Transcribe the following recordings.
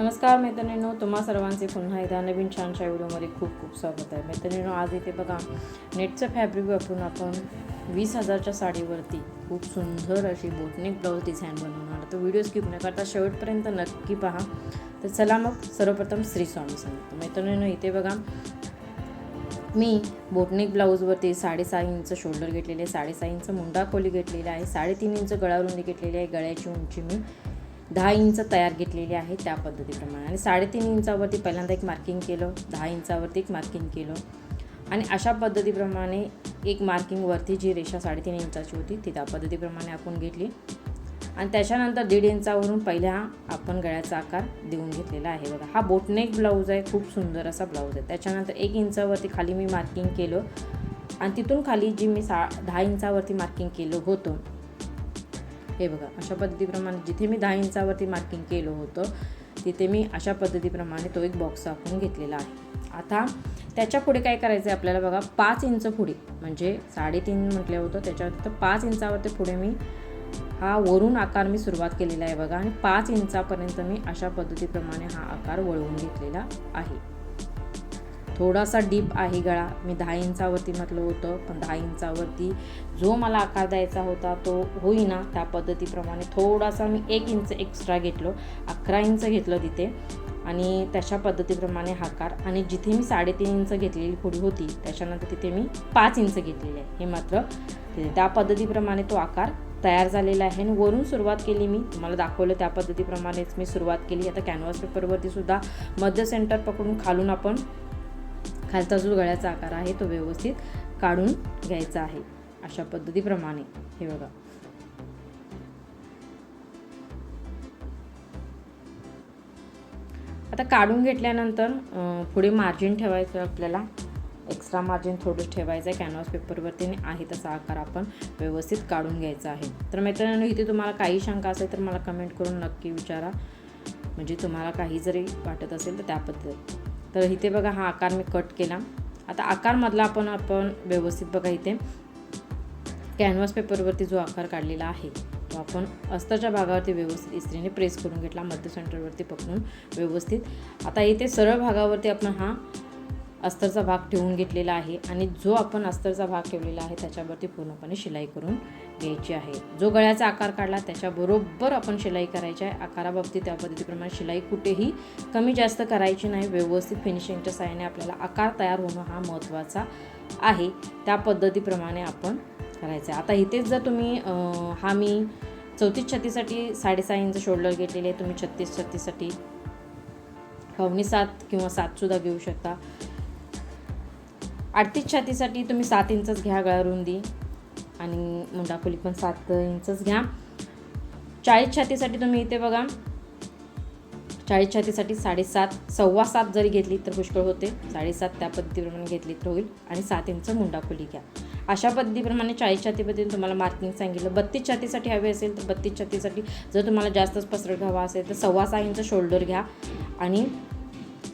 नमस्कार मैत्रिणींनो तुम्हा सर्वांचे पुन्हा एकदा नवीन छानशा व्हिडिओमध्ये खूप खूप स्वागत आहे. मैत्रिणींनो आज इथे बघा नेटचं फॅब्रिक वापरून आपण वीस हजारच्या साडीवरती खूप सुंदर अशी बोटनिक ब्लाऊज डिझाईन बनवणार. तर व्हिडिओ स्किप न करता शेवटपर्यंत नक्की पहा. तर चला मग सर्वप्रथम श्री स्वामी सांगतो मैत्रिणींनो इथे बघा मी बोटनिक ब्लाऊजवरती साडेसहा इंच शोल्डर घेतलेले आहे साडेसहा इंच मुंडा खोली घेतलेली आहे साडेतीन इंच गळा रुंदी घेतलेली आहे गळ्याची उंची मी दहा इंच तयार घेतलेली आहे त्या पद्धतीप्रमाणे. आणि साडेतीन इंचावरती पहिल्यांदा एक मार्किंग केलं दहा इंचावरती एक मार्किंग केलं. आणि अशा पद्धतीप्रमाणे एक मार्किंगवरती जी रेषा साडेतीन इंचाची होती ती त्या पद्धतीप्रमाणे आपण घेतली. आणि त्याच्यानंतर दीड इंचावरून पहिल्या आपण गळ्याचा आकार देऊन घेतलेला आहे. बघा हा बोटनेक ब्लाऊज आहे खूप सुंदर असा ब्लाऊज आहे. त्याच्यानंतर एक इंचावरती खाली मी मार्किंग केलं. आणि तिथून खाली जी मी सा दहा इंचावरती मार्किंग केलं होतं हे बघा अशा पद्धतीप्रमाणे जिथे मी दहा इंचावरती मार्किंग केलं होतं तिथे मी अशा पद्धतीप्रमाणे तो एक बॉक्स आखून घेतलेला आहे. आता त्याच्या पुढे काय करायचं आहे आपल्याला बघा पाच इंच पुढे म्हणजे साडेतीन म्हटलं होतं त्याच्यावर तर पाच इंचावरती पुढे मी हा वरून आकार मी सुरुवात केलेला आहे बघा आणि पाच इंचापर्यंत मी अशा पद्धतीप्रमाणे हा आकार वळवून घेतलेला आहे. थोडासा डीप आहे गळा. मी दहा इंचावरती म्हटलं होतं पण दहा इंचावरती जो मला आकार द्यायचा होता तो होईना. त्या पद्धतीप्रमाणे थोडासा मी एक इंच एक्स्ट्रा घेतलो अकरा इंच घेतलं तिथे. आणि तशा पद्धतीप्रमाणे हाकार आणि जिथे मी साडेतीन इंच घेतलेली खोडी होती त्याच्यानंतर तिथे मी पाच इंच घेतलेले आहे. हे मात्र तिथे त्या पद्धतीप्रमाणे तो आकार तयार झालेला आहे. आणि वरून सुरुवात केली मी. तुम्हाला दाखवलं त्या पद्धतीप्रमाणेच मी सुरुवात केली. आता कॅनव्हास पेपरवरती सुद्धा मध्य सेंटर पकडून खालून आपण खालचा जो गळ्याचा आकार आहे तो व्यवस्थित काढून घ्यायचा आहे. अशा पद्धतीप्रमाणे. हे बघा. आता काढून घेतल्यानंतर पुढे मार्जिन ठेवायचं आपल्याला. एक्स्ट्रा मार्जिन थोडं ठेवायचं आहे. कॅनव्हास पेपरवरती आणि आहे तसा आकार आपण व्यवस्थित काढून घ्यायचा आहे. तर मित्रांनो इथे तुम्हाला काही शंका असेल तर मला कमेंट करून नक्की विचारा. म्हणजे तुम्हाला काही जरी वाटत असेल तर त्या पद्धती तर इथे बघा हा आकार मी कट केला. आता आकारमधला आपण आपण व्यवस्थित बघा इथे. कॅनव्हास पेपरवरती जो आकार काढलेला आहे तो आपण अस्तरच्या भागावरती व्यवस्थित इस्त्रीने प्रेस करून घेतला मध्य सेंटरवरती पकडून व्यवस्थित. आता इथे सरळ भागावरती आपण हा अस्तरचा भाग ठेवून घेतलेला आहे आणि जो आपण अस्तरचा भाग ठेवलेला आहे त्याच्यावरती पूर्णपणे शिलाई करून घ्यायची आहे. जो गळ्याचा आकार काढला त्याच्याबरोबर आपण शिलाई करायची आहे. आकाराबाबतीत त्या पद्धतीप्रमाणे शिलाई कुठेही कमी जास्त करायची नाही. व्यवस्थित फिनिशिंगच्या साह्याने आपल्याला आकार तयार होणं हा महत्त्वाचा आहे. त्या पद्धतीप्रमाणे आपण करायचं आहे. आता इथेच जर तुम्ही हा मी चौतीस छत्तीसाठी साडेसहा इंच शोल्डर घेतलेले आहे. तुम्ही छत्तीस छत्तीससाठी पावणे सात किंवा सातसुद्धा घेऊ शकता. अडतीस छातीसाठी तुम्ही सात इंचच घ्या गळा रुंदी आणि मुंडाखोली पण सात इंचच घ्या. चाळीस छातीसाठी तुम्ही इथे बघा. चाळीस छातीसाठी साडेसात सव्वा सात जरी घेतली तर पुष्कळ होते. साडेसात त्या पद्धतीप्रमाणे घेतली तर होईल. आणि सात इंच मुंडाखोली घ्या. अशा पद्धतीप्रमाणे चाळीस छातीपद्धतीने तुम्हाला मार्किंग सांगितलं. बत्तीस छातीसाठी हवे असेल तर बत्तीस छातीसाठी जर तुम्हाला जास्तच पसरट हवा असेल तर सव्वा सहा इंच शोल्डर घ्या. आणि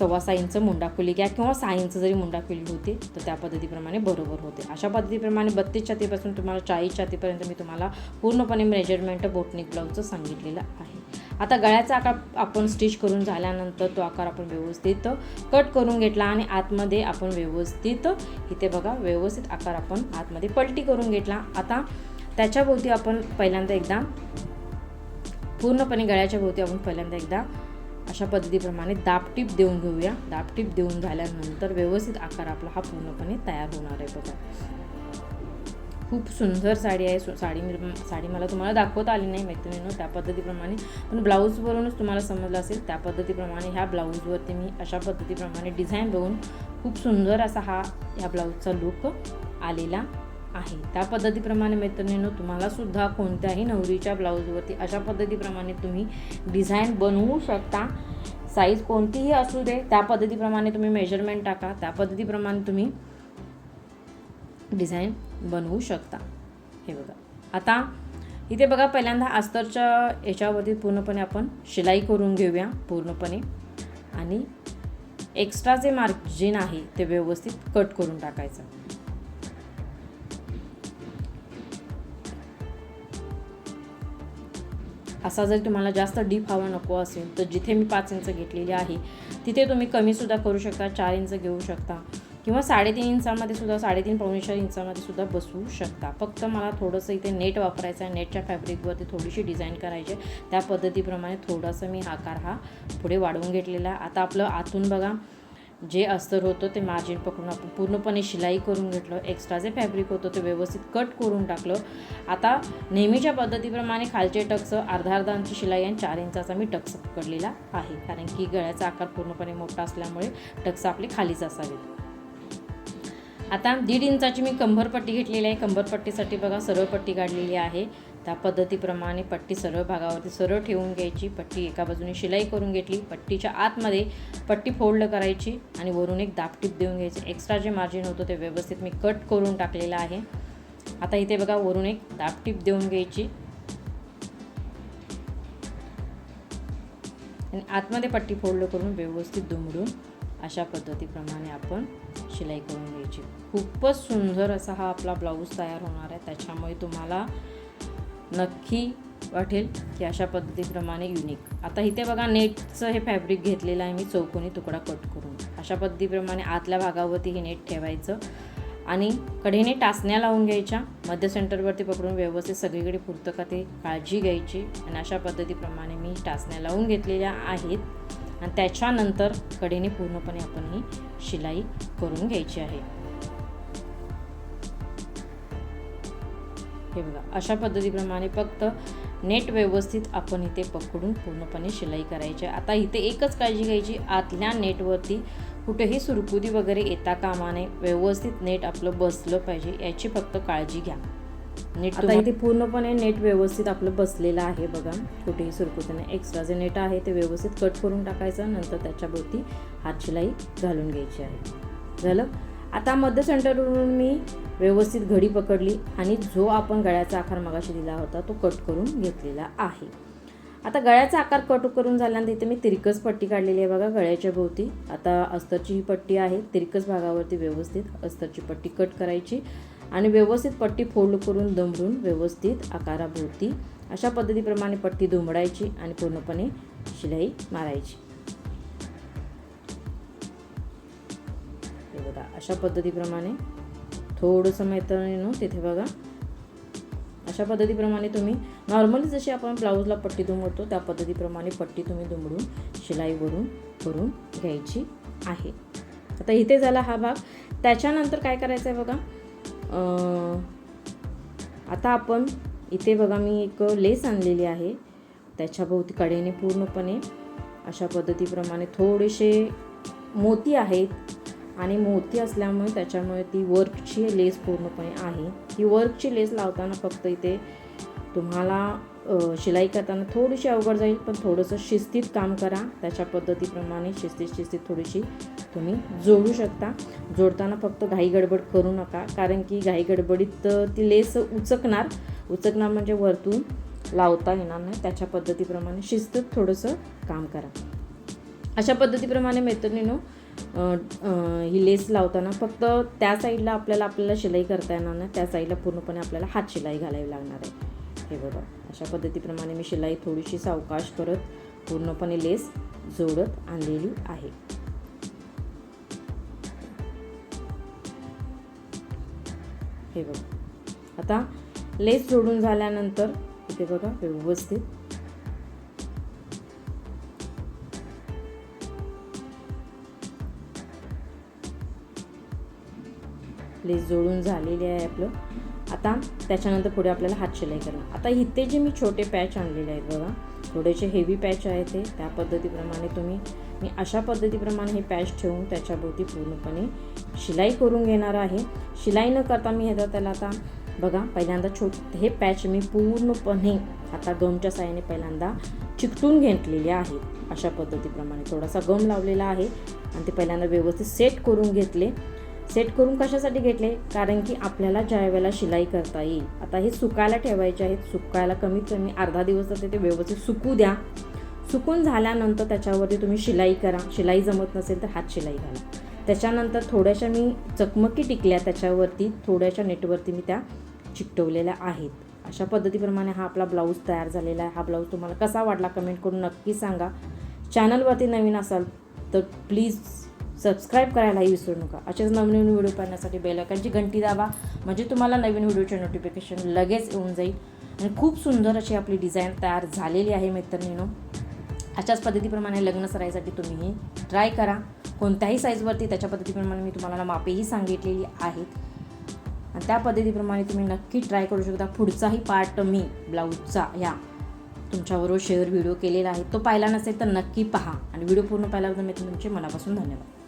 सव्वा सहा इंच मुंडाखोली घ्या किंवा सहा इंच जरी मुंडाखोली होती तर त्या पद्धतीप्रमाणे बरोबर होते. अशा पद्धतीप्रमाणे बत्तीस छातीपासून तुम्हाला चाळीस छातीपर्यंत मी तुम्हाला पूर्णपणे मेजरमेंट बोटनिक ब्लाऊजचं सांगितलेलं आहे. आता गळ्याचा आकार आपण स्टिच करून झाल्यानंतर तो आकार आपण व्यवस्थित कट करून घेतला आणि आतमध्ये आपण व्यवस्थित इथे बघा व्यवस्थित आकार आपण आतमध्ये पलटी करून घेतला. आता त्याच्याभोवती आपण पहिल्यांदा एकदा पूर्णपणे गळ्याच्या भोवती आपण पहिल्यांदा एकदा अशा पद्धतीप्रमाणे दाबटीप देऊन घेऊया. दाबटीप देऊन झाल्यानंतर व्यवस्थित आकार आपला हा पूर्णपणे तयार होणार आहे बघा. खूप सुंदर साडी आहे. सु- साडी साडी मला तुम्हाला दाखवता आली नाही मैत्रिणीनं. त्या पद्धतीप्रमाणे. पण ब्लाऊजवरूनच तुम्हाला समजलं असेल त्या पद्धतीप्रमाणे ह्या ब्लाऊजवरती मी अशा पद्धतीप्रमाणे डिझाईन बघून खूप सुंदर असा हा ह्या ब्लाऊजचा लुक आलेला आहे. त्या पद्धतीप्रमाणे मैत्रिणीनं तुम्हाला सुद्धा कोणत्याही नवरीच्या ब्लाऊजवरती अशा पद्धतीप्रमाणे तुम्ही डिझाईन बनवू शकता. साईज कोणतीही असू दे त्या पद्धतीप्रमाणे तुम्ही मेजरमेंट टाका त्या पद्धतीप्रमाणे तुम्ही डिझाईन बनवू शकता. हे बघा. आता इथे बघा पहिल्यांदा अस्तरच्या याच्यावरती पूर्णपणे आपण शिलाई करून घेऊया पूर्णपणे. आणि एक्स्ट्रा जे मार्जिन आहे ते व्यवस्थित कट करून टाकायचं. असा जर तुम्हाला जास्त डीप हवा नको असेल तर जिथे मी पाच इंच घेतलेली आहे तिथे तुम्ही कमीसुद्धा करू शकता चार इंच घेऊ शकता. किंवा साडेतीन इंचामध्ये सुद्धा साडेतीन पावणे चार इंचामध्ये सुद्धा बसवू शकता. फक्त मला थोडंसं इथे नेट वापरायचं आहे. नेटच्या फॅब्रिकवरती थोडीशी डिझाईन करायची आहे. त्या पद्धतीप्रमाणे थोडासा मी आकार हा पुढे वाढवून घेतलेला आहे. आता आपलं आतून बघा. जे अस्तर होतं ते मार्जिन पकडून आपण पूर्णपणे शिलाई करून घेतलं. एक्स्ट्रा जे फॅब्रिक होतं ते व्यवस्थित कट करून टाकलं. आता नेहमीच्या पद्धतीप्रमाणे खालचे टक्स अर्धा अर्धा इंची शिलाई आणि चार इंचाचा मी टक्स पकडलेला आहे. कारण की गळ्याचा आकार पूर्णपणे मोठा असल्यामुळे टक्स आपले खालीच असावेत आता दीड इंचाची मी कंबरपट्टी घेतलेली आहे. कंबरपट्टीसाठी बघा सरळ पट्टी काढलेली आहे. त्या पद्धतीप्रमाणे पट्टी सरळ भागावरती सरळ ठेवून घ्यायची. पट्टी एका बाजूने शिलाई करून घेतली. पट्टीच्या आतमध्ये पट्टी फोल्ड करायची आणि वरून एक दापटीप देऊन घ्यायची. एक्स्ट्रा जे मार्जिन होतं ते व्यवस्थित मी कट करून टाकलेलं आहे. आता इथे बघा वरून एक दापटीप देऊन घ्यायची. आणि आतमध्ये पट्टी फोल्ड करून व्यवस्थित दुमडून अशा पद्धतीप्रमाणे आपण शिलाई करून घ्यायची. खूपच सुंदर असा हा आपला ब्लाऊज तयार होणार आहे. त्याच्यामुळे तुम्हाला नक्की वाटेल की अशा पद्धतीप्रमाणे युनिक आता इथे बघा नेटचं हे फॅब्रिक घेतलेलं आहे मी चौकोनी तुकडा कट करून. अशा पद्धतीप्रमाणे आतल्या भागावरती हे नेट ठेवायचं. आणि कडेने टाचण्या लावून घ्यायच्या. मध्य सेंटरवरती पकडून व्यवस्थित सगळीकडे पुरतं का ते काळजी घ्यायची. आणि अशा पद्धतीप्रमाणे मी टाचण्या लावून घेतलेल्या आहेत. आणि त्याच्यानंतर कडेने पूर्णपणे आपण ही शिलाई करून घ्यायची आहे. हे बघा अशा पद्धतीप्रमाणे फक्त नेट व्यवस्थित आपण इथे पकडून पूर्णपणे शिलाई करायची आता इथे एकच काळजी घ्यायची आतल्या नेटवरती कुठेही सुरकुदी वगैरे येता कामा नये. व्यवस्थित नेट आपलं बसलं पाहिजे याची फक्त काळजी घ्या. नेट आता इथे पूर्णपणे नेट व्यवस्थित आपलं बसलेलं आहे बघा कुठेही सुरकुती नाही एक्स्ट्रा जे नेट आहे ते व्यवस्थित कट करून टाकायचं नंतर त्याच्याभोवती हात शिलाई घालून घ्यायची आहे. झालं? आता मध्य सेंटरवरून मी व्यवस्थित घडी पकडली आणि जो आपण गळ्याचा आकार मगाशी दिला होता तो कट करून घेतलेला आहे. आता गळ्याचा आकार कट करून झाल्यानंतर इथे मी तिरकस पट्टी काढलेली आहे बघा गळ्याच्या भोवती. आता अस्तरची ही पट्टी आहे तिरकस भागावरती व्यवस्थित अस्तरची पट्टी कट करायची आणि व्यवस्थित पट्टी फोल्ड करून दमडून व्यवस्थित आकाराभोवती अशा पद्धतीप्रमाणे पट्टी दुमडायची आणि पूर्णपणे शिलाई मारायची. अशा पद्धतीप्रमाणे थोडंसं मैत्रिणीनं तिथे बघा. अशा पद्धतीप्रमाणे तुम्ही नॉर्मली जशी आपण ब्लाऊजला पट्टी दुमडतो त्या पद्धतीप्रमाणे पट्टी तुम्ही दुमडून शिलाईवरून करून घ्यायची आहे. आता इथे झाला हा भाग. त्याच्यानंतर काय करायचं आहे बघा आता आपण इथे बघा मी एक लेस आणलेली आहे. त्याच्याभोवती कडेने पूर्णपणे अशा पद्धतीप्रमाणे थोडेसे मोती आहेत. आणि मोती असल्यामुळे त्याच्यामुळे ती वर्कची लेस पूर्णपणे आहे. ही वर्कची लेस लावताना फक्त इथे तुम्हाला शिलाई करताना थोडीशी अवघड जाईल पण थोडंसं शिस्तीत काम करा. त्याच्या पद्धतीप्रमाणे शिस्तीत शिस्तीत थोडीशी तुम्ही जोडू शकता. जोडताना फक्त घाई गडबड करू नका कारण की घाई गडबडीत ती लेस उचकणार. उचकणार म्हणजे वरतून लावता येणार नाही. त्याच्या पद्धतीप्रमाणे शिस्तीत थोडंसं काम करा. अशा पद्धतीप्रमाणे मैत्रिणीनो ही लेस लावताना फक्त त्या साईडला आपल्याला आपल्याला शिलाई करता येणार नाही. त्या साईडला पूर्णपणे आपल्याला हात शिलाई घालावी लागणार आहे. हे बघा अशा पद्धतीप्रमाणे मी शिलाई थोडीशी सावकाश करत पूर्णपणे लेस जोडत आणलेली आहे. हे बघा. आता लेस जोडून झाल्यानंतर इथे बघा व्यवस्थित लेस जोडून झालेले आहे आपलं. आता त्याच्यानंतर पुढे आपल्याला हात शिलाई करणं आता इथे जे मी छोटे पॅच आणलेले आहेत बघा थोडेसे हेवी पॅच आहे ते त्या पद्धतीप्रमाणे तुम्ही मी अशा पद्धतीप्रमाणे हे पॅच ठेवून त्याच्याभोवती पूर्णपणे शिलाई करून घेणार आहे. शिलाई न करता मी ह्याचा त्याला आता बघा पहिल्यांदा छोट हे पॅच मी पूर्णपणे आता गमच्या साह्याने पहिल्यांदा चिकटून घेतलेले आहेत अशा पद्धतीप्रमाणे थोडासा गम लावलेला आहे आणि ते पहिल्यांदा व्यवस्थित सेट करून घेतले. सेट करून कशासाठी घेतले? कारण की आपल्याला ज्या वेळेला शिलाई करता येईल आता हे सुकायला ठेवायचे आहेत. सुकायला कमीत कमी अर्धा दिवस ते व्यवस्थित सुकू द्या. सुकून झाल्यानंतर त्याच्यावरती तुम्ही शिलाई करा. शिलाई जमत नसेल तर हात शिलाई घाला. त्याच्यानंतर थोड्याशा मी चकमकी टिकल्या त्याच्यावरती थोड्याशा नेटवरती मी त्या चिकटवलेल्या आहेत. अशा पद्धतीप्रमाणे हा आपला ब्लाऊज तयार झालेला आहे. हा ब्लाऊज तुम्हाला कसा वाटला कमेंट करून नक्की सांगा. चॅनलवरती नवीन असाल तर प्लीज सबस्क्राईब करायलाही विसरू नका. असेच नवीन नवीन व्हिडिओ पाहण्यासाठी बेलायकनची घंटी दाबा. म्हणजे तुम्हाला नवीन व्हिडिओचे नोटिफिकेशन लगेच येऊन जाईल. आणि खूप सुंदर अशी आपली डिझाईन तयार झालेली आहे मैत्रिणीनो अशाच पद्धतीप्रमाणे लग्न सरायसाठी तुम्ही ट्राय करा. कोणत्याही साईजवरती त्याच्या पद्धतीप्रमाणे मी तुम्हाला मापेही सांगितलेली आहेत. आणि त्या पद्धतीप्रमाणे तुम्ही नक्की ट्राय करू शकता. पुढचाही पार्ट मी ब्लाऊजचा ह्या तुमच्याबरोबर शेअर व्हिडिओ केलेला आहे. तो पाहिला नसेल तर नक्की पहा. आणि व्हिडिओ पूर्ण पाहिल्याबद्दल मी तुमचे मनापासून धन्यवाद.